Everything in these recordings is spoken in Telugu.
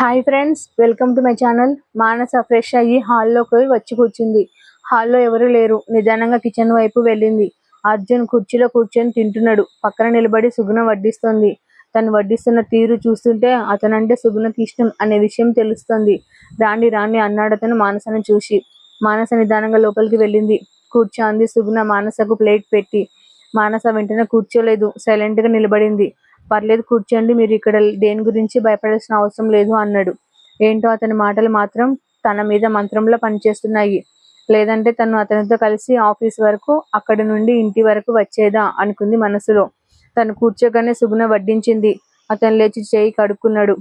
Hi friends welcome to my channel Manasa fresh అయ్యి హాల్లోకి వచ్చి కూర్చుంది. హాల్లో ఎవరు లేరు. నిదానంగా కిచెన్ వైపు వెళ్ళింది. అర్జున్ కుర్చీలో కూర్చొని తింటున్నాడు. పక్కన నిలబడి సుగుణ వడ్డిస్తుంది. తను వడ్డిస్తున్న తీరు చూస్తుంటే అతనంటే సుగుణకి ఇష్టం అనే విషయం తెలుస్తుంది. రాండి రాండి అన్నాడు అతను మానసను చూసి. మానస నిదానంగా లోపలికి వెళ్ళింది. కూర్చోంది సుగుణ మానసకు ప్లేట్ పెట్టి. మానస వెంటనే కూర్చోలేదు. సైలెంట్గా నిలబడింది. పర్లేదు కూర్చోండి మీరు ఇక్కడ దేని గురించి భయపడాల్సిన అవసరం లేదు అన్నాడు. ఏంటో అతని మాటలు మాత్రం తన మీద మంత్రంలో పనిచేస్తున్నాయి. లేదంటే తను అతనితో కలిసి ఆఫీస్ వరకు అక్కడి నుండి ఇంటి వరకు వచ్చేదా అనుకుంది మనసులో. తను కూర్చోగానే సుగుణ వడ్డించింది. అతను లేచి చేయి కడుక్కున్నాడు.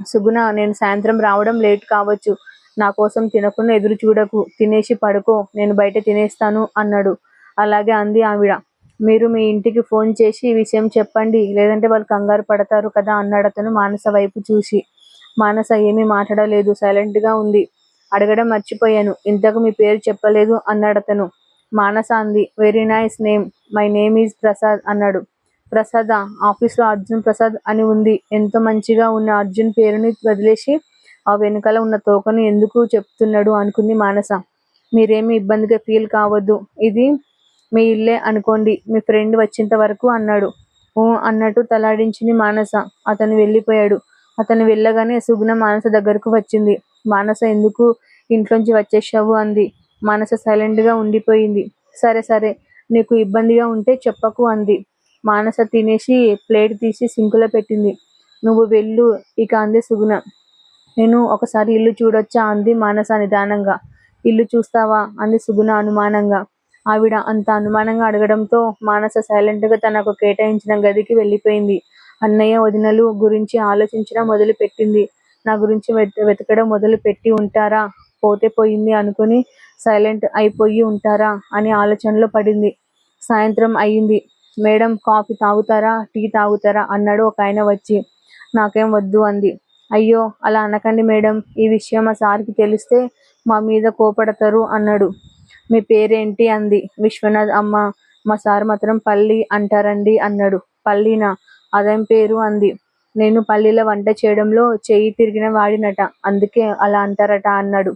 సుగుణ నేను సాయంత్రం రావడం లేట్ కావచ్చు. నా కోసం తినకుండా ఎదురు చూడకు. తినేసి పడుకో. నేను బయట తినేస్తాను అన్నాడు. అలాగే అంది ఆవిడ. మీరు మీ ఇంటికి ఫోన్ చేసి ఈ విషయం చెప్పండి. లేదంటే వాళ్ళు కంగారు పడతారు కదా అన్నాడు అతను మానస వైపు చూసి. మానస ఏమీ మాట్లాడలేదు. సైలెంట్గా ఉంది. అడగడం మర్చిపోయాను. ఇంతకు మీ పేరు చెప్పలేదు అన్నాడు అతను. మానస అంది. Very nice name my name is Prasad అన్నాడు. ప్రసాద్ ఆఫీస్లో అర్జున్ ప్రసాద్ అని ఉంది. ఎంతో మంచిగా ఉన్న అర్జున్ పేరుని వదిలేసి ఆ వెనుకల ఉన్న తోకను ఎందుకు చెప్తున్నాడు అనుకుంది మానస. మీరేమి ఇబ్బందిగా ఫీల్ కావద్దు. ఇది మీ ఇల్లే అనుకోండి మీ ఫ్రెండ్ వచ్చేంత వరకు అన్నాడు. ఓ అన్నట్టు తలాడించింది మానస. అతను వెళ్ళిపోయాడు. అతను వెళ్ళగానే సుగుణ మానస దగ్గరకు వచ్చింది. మానస ఎందుకు ఇంట్లోంచి వచ్చేసావు అంది. మానస సైలెంట్గా ఉండిపోయింది. సరే సరే నీకు ఇబ్బందిగా ఉంటే చెప్పకు అంది. మానస తినేసి ప్లేట్ తీసి సింకులో పెట్టింది. నువ్వు వెళ్ళు ఇక అంది సుగుణ. నేను ఒకసారి ఇల్లు చూడొచ్చా? అంది మానస నిదానంగా. ఇల్లు చూస్తావా? అంది సుగుణ అనుమానంగా. ఆవిడ అంత అనుమానంగా అడగడంతో మానస సైలెంట్గా తనకు కేటాయించిన గదికి వెళ్ళిపోయింది. అన్నయ్య వదినలు గురించి ఆలోచించడం మొదలు పెట్టింది నా గురించి వెత- వెతకడం మొదలు పెట్టి ఉంటారా? పోతే పోయింది అనుకుని సైలెంట్ అయిపోయి ఉంటారా? అని ఆలోచనలో పడింది. సాయంత్రం అయ్యింది మేడం కాఫీ తాగుతారా? టీ తాగుతారా? అన్నాడు ఒక ఆయన వచ్చి. నాకేం వద్దు అంది. అయ్యో అలా అనకండి మేడం. ఈ విషయం మా సార్కి తెలిస్తే మా మీద కోపడతారు అన్నాడు. మీ పేరేంటి అంది. విశ్వనాథ్ అమ్మ మా సార్ మాత్రం పల్లి అంటారండి అన్నాడు. పల్లినా? అదేం పేరు అంది. నేను పల్లీల వంట చేయడంలో చేయి తిరిగిన వాడినట అందుకే అలా అంటారట అన్నాడు.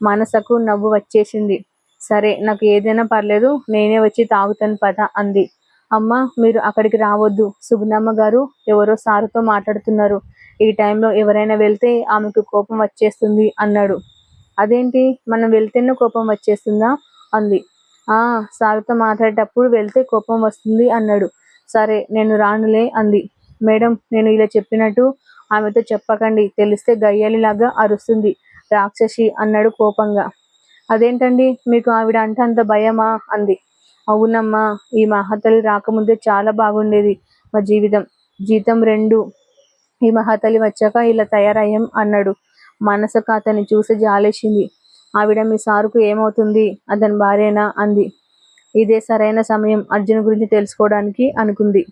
మనసకు నవ్వు వచ్చేసింది. సరే నాకు ఏదైనా పర్లేదు నేనే వచ్చి తాగుతాను పద అంది. అమ్మ మీరు అక్కడికి రావద్దు. సుగుణమ్మ గారు ఎవరో సారుతో మాట్లాడుతున్నారు. ఈ టైంలో ఎవరైనా వెళ్తే ఆమెకు కోపం వచ్చేస్తుంది అన్నాడు. అదేంటి? మనం వెళ్తేనే కోపం వచ్చేస్తుందా? అంది. ఆ సార్తో మాట్లాడేటప్పుడు వెళ్తే కోపం వస్తుంది అన్నాడు. సరే నేను రానులే అంది. మేడం నేను ఇలా చెప్పినట్టు ఆమెతో చెప్పకండి తెలిస్తే గయ్యాలిలాగా అరుస్తుంది రాక్షసి అన్నాడు కోపంగా. అదేంటండి? మీకు ఆవిడ అంటే అంత భయమా? అంది. అవునమ్మా ఈ మహాతల్లి రాకముందే చాలా బాగుండేది మా జీవితం. జీతం రెండు. ఈ మహాతల్లి వచ్చాక ఇలా తయారయ్యాం అన్నాడు. మనసుకు అతన్ని చూసి జాలేసింది. ఆవిడ మీ సారుకు ఏమవుతుంది? అతని భార్యనా? అంది. ఇదే సరైన సమయం అర్జున్ గురించి తెలుసుకోవడానికి అనుకుంది.